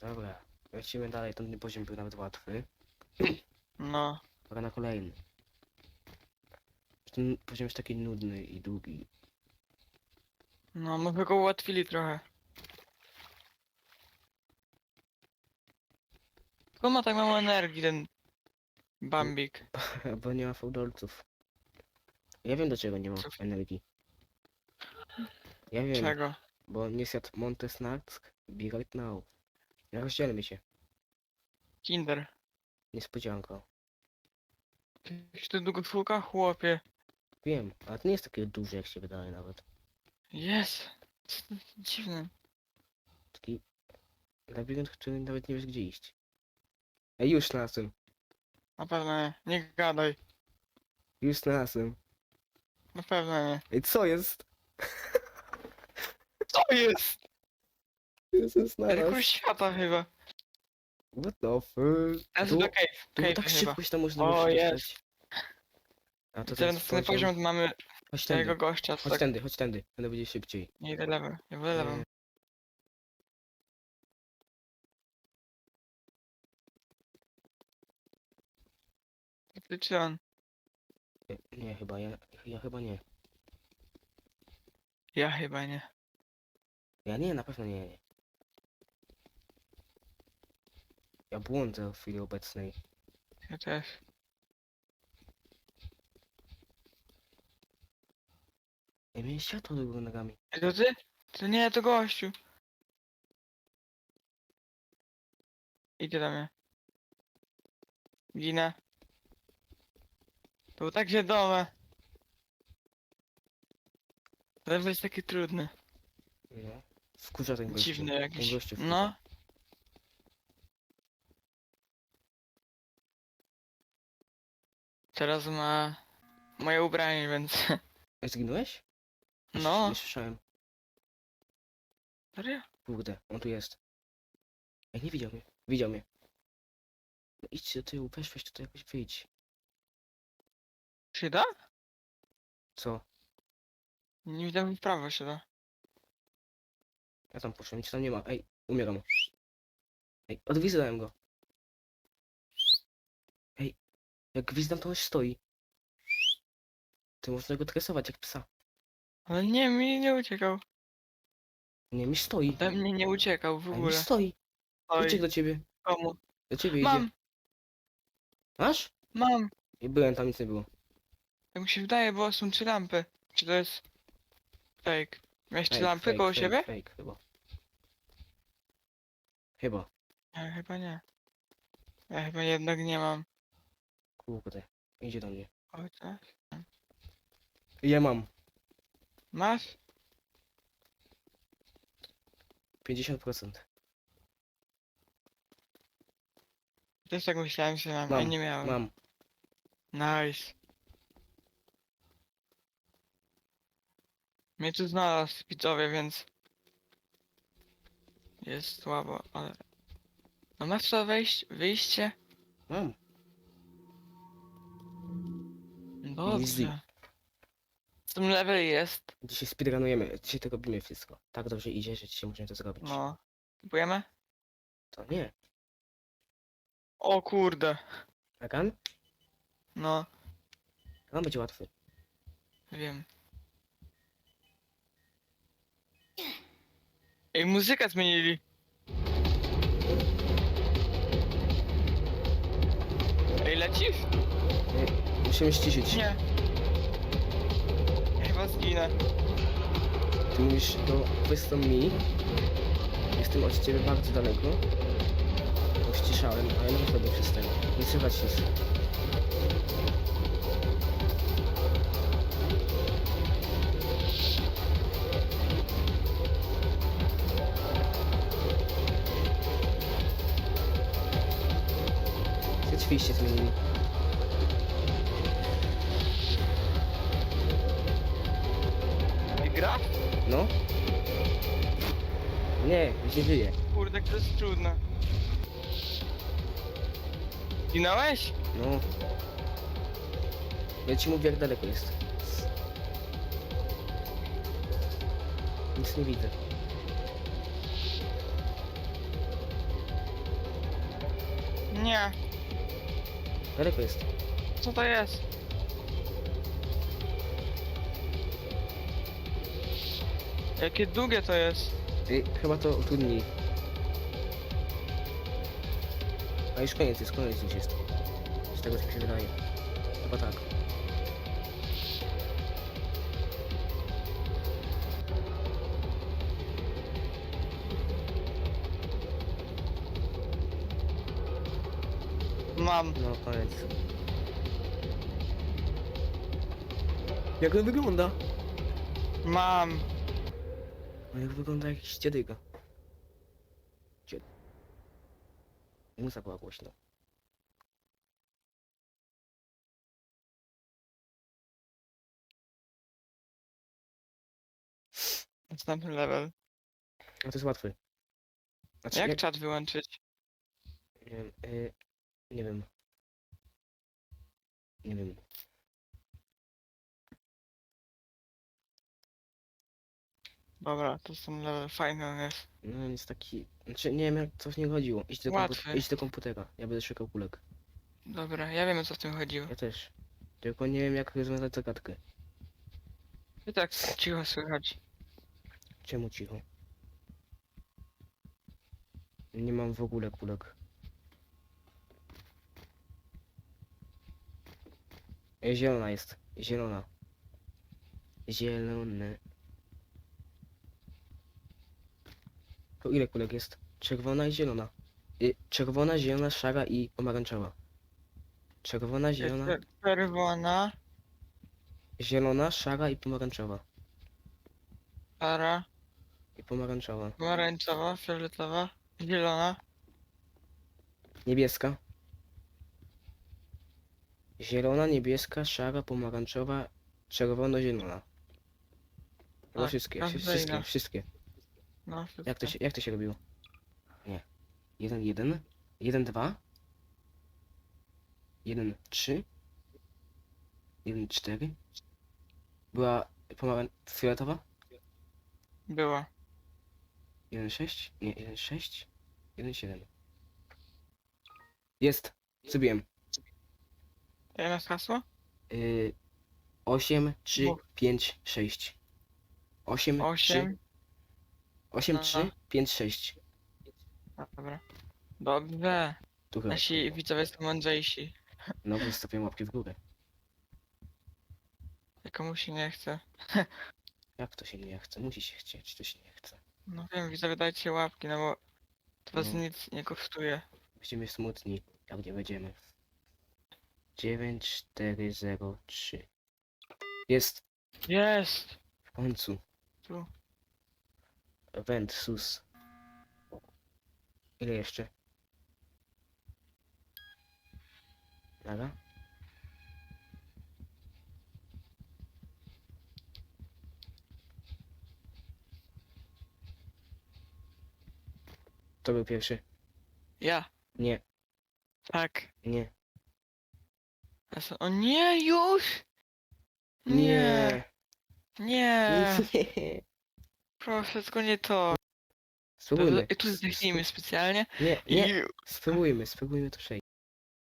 Dobra, lecimy dalej, ten poziom był nawet łatwy. No. Pora na kolejny. Ten poziom jest taki nudny i długi. No, może go ułatwili trochę. Tylko ma tak mało energii ten Bambik. Bo nie ma fałdolców. Ja wiem dlaczego nie ma Co? energii. Ja wiem, Czego? bo nie zjadł Montesnack, be right now. Ja rozdzielmy się. Kinder. Niespodzianka. Jakiś to długofulka, chłopie. Wiem, ale to nie jest takie duże jak się wydaje nawet. Jest. Dziwne. Taki labirynt, który nawet nie wiesz gdzie iść. Ej, już znalazłem. Na pewno nie. Nie gadaj. Już znalazłem. Na pewno nie. Ej, co jest? Co jest? Jezus Rekord znalazł. świata chyba. What the fuck? Teraz Tu- do cave. Cave tak chyba. szybko się tam można O, było dostać. A to Teraz ten następny poziom mamy Chodź tego tędy, gościa, co chodź tak tędy, chodź tędy. Będę będzie szybciej. nie idę lewym. Nie będę lewym. E, czy on? e, Nie, chyba, ja, ja chyba nie. Ja chyba nie. Ja nie, na pewno nie. Ja błądzę w chwili obecnej. Ja też. Ja miałem światło do góry nogami. Ej, to ty? To nie, to gościu. Idzie do mnie. Ginę. To było tak wiadome. Lewy jest taki trudny. Nie. Wkurza ten gościu. Dziwny Ten jakiś. gościu wkurza. No. Teraz ma moje ubranie, więc... Zginąłeś? No. Nie słyszałem. Serio? Kurde, on tu jest. Ej, nie widział mnie. Widział mnie. No idź do tyłu, weź, weź tutaj jakoś wyjdź. Się da? Co? Nie widziałem w prawo się da. Ja tam poszłem, nic tam nie ma. Ej, umieram. Ej, odwizdałem go. Ej, jak gwizdam to on stoi. Ty można go tresować jak psa. Ale nie, mi nie uciekał. Nie, mi stoi. Ode mnie nie uciekał w Ej, mi ogóle. stoi. Oj, Uciekł do ciebie. komu? Do ciebie Mam, idzie. Masz? mam. I byłem tam, nic nie było. Tak mi się wydaje, bo są trzy lampy. Czy to jest fake? Miałeś trzy Fake, lampy fake, koło fake, siebie? Fake, chyba. Chyba. Ja chyba nie. Ja chyba jednak nie mam. Kurde. Idzie do mnie. Chociaż. Ja mam. Masz? 50%. Też tak myślałem, że mam, Mam, nie miałem. Mam. Nice. Mnie tu znalazł widzowie, więc... Jest słabo, ale... No masz to wejść, wyjście? Mam. Easy. Dobrze. W tym level jest. Dzisiaj speedrunujemy. Dzisiaj to robimy wszystko. Tak dobrze idzie, że dzisiaj możemy to zrobić. No. Kupujemy? To nie. O kurde. Agan? No, On będzie łatwy. wiem. Ej, muzykę zmienili. Ej, lecisz? Musimy ściszyć. Nie. Chyba zginę. Ty mówisz do wystą mi. Jestem od ciebie bardzo daleko. Bo ściszałem, a ja nie wychodzę przez tego. Nie słychać nic. Rzeczywiście zmienili. No? Nie, już nie żyje. Kurde, to jest trudne. Zginąłeś? No. Ja ci mówię jak daleko jest. Nic nie widzę. Nie, Daleko jest. co to jest? Jakie długie to jest? Ej, chyba to utrudni. A już koniec jest, koniec już jest. Z tego co mi się wydaje. Chyba tak. Mam. No, koniec. Jak to wygląda? Mam. No jak wygląda jakiś dziadyga. Dziad... Muza była głośno. Następny level. No to jest łatwy. Znaczy, Jak czat wyłączyć? Nie wiem, y, nie wiem. Nie wiem. Dobra, to ten level on jest. No jest taki... Znaczy nie wiem jak co w niego chodziło. Idź do, Łatwy. kompu- idź do komputera. Ja będę szukał kulek. Dobra, ja wiem o co w tym chodziło. Ja też. Tylko nie wiem jak rozwiązać zagadkę. I tak cicho słychać. Czemu cicho? Nie mam w ogóle kulek. Ej, zielona jest. Zielona. Zielony. To ile kulek jest? Czerwona i zielona. Y, czerwona, zielona, szara i pomarańczowa. Czerwona, zielona, Jest Czerwona, zielona, szara i pomarańczowa. szara, I pomarańczowa. pomarańczowa, fioletowa, zielona. Niebieska. Zielona, niebieska, szara, pomarańczowa, czerwono-zielona. Chyba Tak, wszystkie, każda wszystkie, inna. wszystkie. No, Jak to, się, jak to się robiło? Nie. Jeden, jeden, jeden, dwa. Jeden, trzy. Jeden, cztery. Była pomarań... fioletowa? Była. Jeden, sześć. Nie, jeden, sześć. Jeden, siedem. Jest. Zrobiłem. Ile masz hasło? Y, 8, 3, Mów. 5, 6. 8, 3, Osiem. 8, No, 3, no. 5, 6. A, dobra. Dobrze. Tu chyba. Nasi widzowie są mądrzejsi. No, wystawiam łapki w górę. Jak komuś się nie chce. Jak to się nie chce? Musi się chcieć, to się nie chce. No wiem, widzowie dajcie łapki, no bo to was No. nic nie kosztuje. Będziemy smutni, jak nie będziemy. 9, 4, 0, 3. Jest! Jest! W końcu. Tu. Event, sus. Ile jeszcze? Nada? To był pierwszy. Ja. Nie, Tak. nie, A co? O nie, już! nie. Nie! Nie. Proszę, tylko nie to. Spróbujmy. I tu zdechnijmy specjalnie. Nie, nie. I Spróbujmy, spróbujmy to przejść.